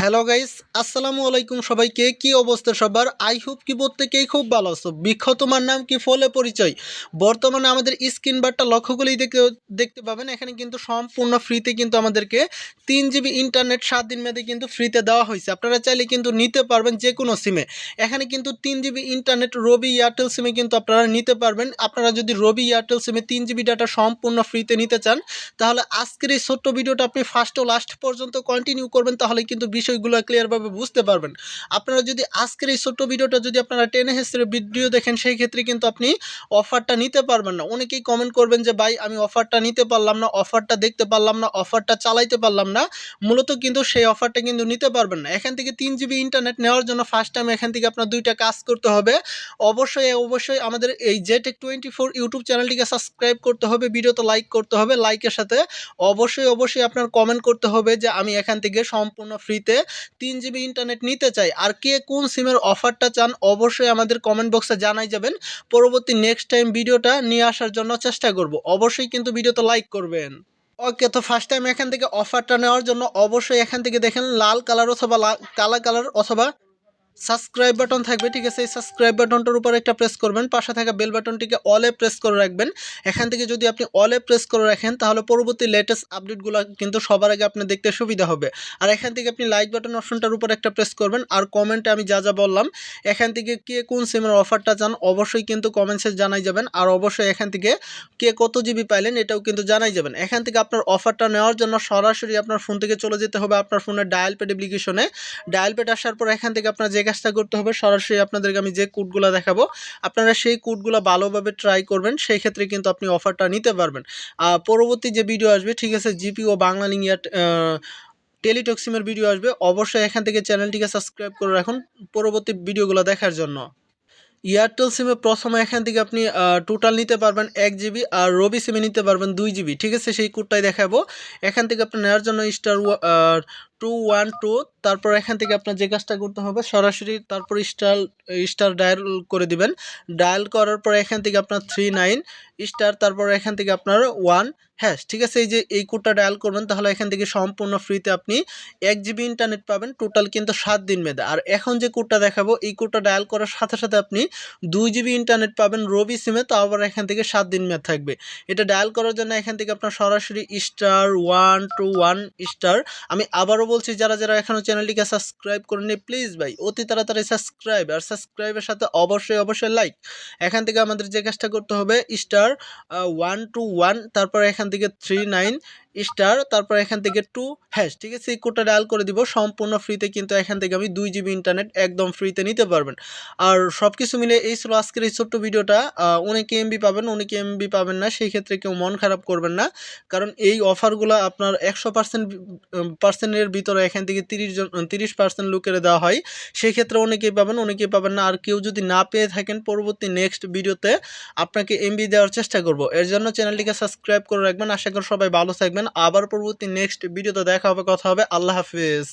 Hello guys, আসসালামু আলাইকুম সবাইকে। কি অবস্থা সবার? আই হোপ কি প্রত্যেকেই খুব ভালো আছো। বৃক্ষ তোমার নাম কি ফলে পরিচয়? বর্তমানে আমাদের স্ক্রিন বারটা লক্ষ্য করলেই দেখতে দেখতে পাবেন। এখানে কিন্তু সম্পূর্ণ ফ্রিতে কিন্তু আমাদেরকে তিন জিবি ইন্টারনেট, সাত দিন মেয়াদে কিন্তু ফ্রিতে দেওয়া হয়েছে। আপনারা চাইলে কিন্তু নিতে পারবেন যে কোনো সিমে। এখানে কিন্তু তিন জিবি ইন্টারনেট, রবি এয়ারটেল সিমে কিন্তু আপনারা নিতে পারবেন। আপনারা যদি রবি এয়ারটেল সিমে তিন জিবি ডাটা সম্পূর্ণ ফ্রিতে নিতে চান, তাহলে আজকের এই ছোট্ট ভিডিওটা আপনি ফার্স্ট ও লাস্ট পর্যন্ত কন্টিনিউ করবেন। তাহলে কিন্তু বিষয়গুলো ক্লিয়ারভাবে বুঝতে পারবেন। আপনারা যদি আজকের এই ছোট্ট ভিডিওটা যদি আপনারা টেনে হেসের ভিডিও দেখেন, সেই ক্ষেত্রে কিন্তু আপনি অফারটা নিতে পারবেন না। অনেকেই কমেন্ট করবেন যে, ভাই, আমি অফারটা নিতে পারলাম না অফারটা দেখতে পারলাম না অফারটা চালাইতে পারলাম না। মূলত কিন্তু সেই অফারটা কিন্তু নিতে পারবেন না। এখান থেকে তিন জিবি ইন্টারনেট নেওয়ার জন্য ফার্স্ট টাইম এখান থেকে আপনার দুইটা কাজ করতে হবে। অবশ্যই অবশ্যই আমাদের এই জেটেক টোয়েন্টি ফোর ইউটিউব চ্যানেলটিকে সাবস্ক্রাইব করতে হবে, ভিডিওতে লাইক করতে হবে লাইকের সাথে অবশ্যই অবশ্যই আপনার কমেন্ট করতে হবে যে, আমি এখান থেকে সম্পূর্ণ ফ্রিতে তিন জিবি ইন্টারনেট নিতে চাই। আর কে কোন সিমের অফারটা চান, অবশ্যই আমাদের কমেন্ট বক্সে জানাই যাবেন। পরবর্তী নেক্সট টাইম ভিডিওটা নিয়ে আসার জন্য চেষ্টা করব। অবশ্যই কিন্তু ভিডিওতে লাইক করবেন। ওকে তো ফার্স্ট টাইম এখান থেকে অফারটা নেওয়ার জন্য অবশ্যই এখান থেকে দেখেন লাল কালার অথবা কালা কালার অথবা সাবস্ক্রাইব বাটন থাকবে, ঠিক আছে? এই সাবস্ক্রাইব বাটনটার উপর একটা প্রেস করবেন, পাশে থাকা বেল বাটনটিকে অলে প্রেস করে রাখবেন। এখান থেকে যদি আপনি অলে প্রেস করে রাখেন, তাহলে পরবর্তী লেটেস্ট আপডেটগুলো কিন্তু সবার আগে আপনি দেখতে সুবিধা হবে। আর এখান থেকে আপনি লাইক বাটন অপশনটার উপর একটা প্রেস করবেন, আর কমেন্টে আমি যা যা বললাম, এখান থেকে কে কোন সিমের অফারটা চান, অবশ্যই কিন্তু কমেন্টসে জানাই যাবেন। আর অবশ্যই এখান থেকে কে কত জিবি পাইলেন, এটাও কিন্তু জানাই যাবেন। এখান থেকে আপনার অফারটা নেওয়ার জন্য সরাসরি আপনার ফোন থেকে চলে যেতে হবে আপনার ফোনের ডায়াল পেড অ্যাপ্লিকেশনে ডায়াল পেড আসার পর এখান থেকে আপনার যে কাজটা করতে হবে। সরাসরি আপনাদেরকে আমি যে কোডগুলো দেখাবো, আপনারা সেই কোডগুলো ভালোভাবে ট্রাই করবেন, সেই ক্ষেত্রে কিন্তু আপনি অফারটা নিতে পারবেন। পরবর্তী যে ভিডিও আসবে, ঠিক আছে জিপি ও বাংলা লিঙ্ক টেলিটক্সিমের ভিডিও আসবে। অবশ্যই এখান থেকে চ্যানেলটিকে সাবস্ক্রাইব করে রাখুন পরবর্তী ভিডিওগুলো দেখার জন্য। এয়ারটেল সিমে প্রথমে এখান থেকে আপনি টোটাল নিতে পারবেন এক জিবি আর রবি সিমে নিতে পারবেন দুই জিবি ঠিক আছে, সেই কোডটাই দেখাবো। এখান থেকে আপনি নেওয়ার জন্য স্টার টু, ওয়ান, টু, তারপর এখান থেকে আপনার যে কাজটা করতে হবে, সরাসরি তারপর স্টার স্টার ডায়াল করে দিবেন। ডায়াল করার পর এখান থেকে আপনার থ্রি, নাইন, স্টার, তারপর এখান থেকে আপনার ওয়ান হ্যাঁ ঠিক আছে, এই যে এই কোডটা ডায়াল করবেন, তাহলে এখান থেকে সম্পূর্ণ ফ্রিতে আপনি এক জিবি ইন্টারনেট পাবেন, টোটাল কিন্তু সাত দিন মেয়াদে। আর এখন যে কোডটা দেখাবো, এই কোডটা ডায়াল করার সাথে সাথে আপনি দুই জিবি ইন্টারনেট পাবেন রবি সিমে, তো আবার এখান থেকে সাত দিন মেয়াদ থাকবে। এটা ডায়াল করার জন্য এখান থেকে আপনার সরাসরি star, one, two, one, star, আমি আবারও বলছি, যারা যারা এখনও চ্যানেলটিকে সাবস্ক্রাইব করেনি প্লিজ ভাই, অতি তাড়াতাড়ি সাবস্ক্রাইব আর সাবস্ক্রাইবের সাথে অবশ্যই অবশ্যই লাইক এখান থেকে আমাদের যে কাজটা করতে হবে স্টার ওয়ান টু ওয়ান তারপর এখান থেকে থ্রি নাইন স্টার তারপর এখান থেকে টু হ্যাশ ঠিক আছে? এই কোডটা ডায়াল করে দিব, সম্পূর্ণ ফ্রিতে কিন্তু এখান থেকে আমি দুই জিবি ইন্টারনেট একদম ফ্রিতে নিতে পারবেন। আর সব কিছু মিলে এই ছিল আজকের এই ছোট্ট ভিডিওটা অনেকে এমবি পাবেন, অনেকে এমবি পাবেন না, সেই ক্ষেত্রে কেউ মন খারাপ করবেন না। কারণ এই অফারগুলো আপনার একশো পার্সেন্ট পার্সেন্টের ভিতরে এখান থেকে তিরিশ জন তিরিশ পার্সেন্ট লোকের দেওয়া হয়। সেই ক্ষেত্রে অনেকেই পাবেন অনেকেই পাবেন না। আর কেউ যদি না পেয়ে থাকেন, পরবর্তী নেক্সট ভিডিওতে আপনাকে এমবি দেওয়ার চেষ্টা করব। এর জন্য চ্যানেলটিকে সাবস্ক্রাইব করে রাখবেন। আশা করি সবাই ভালো থাকবেন। আবার পরবর্তী নেক্সট ভিডিওতে দেখা হবে কথা হবে আল্লাহ হাফিজ।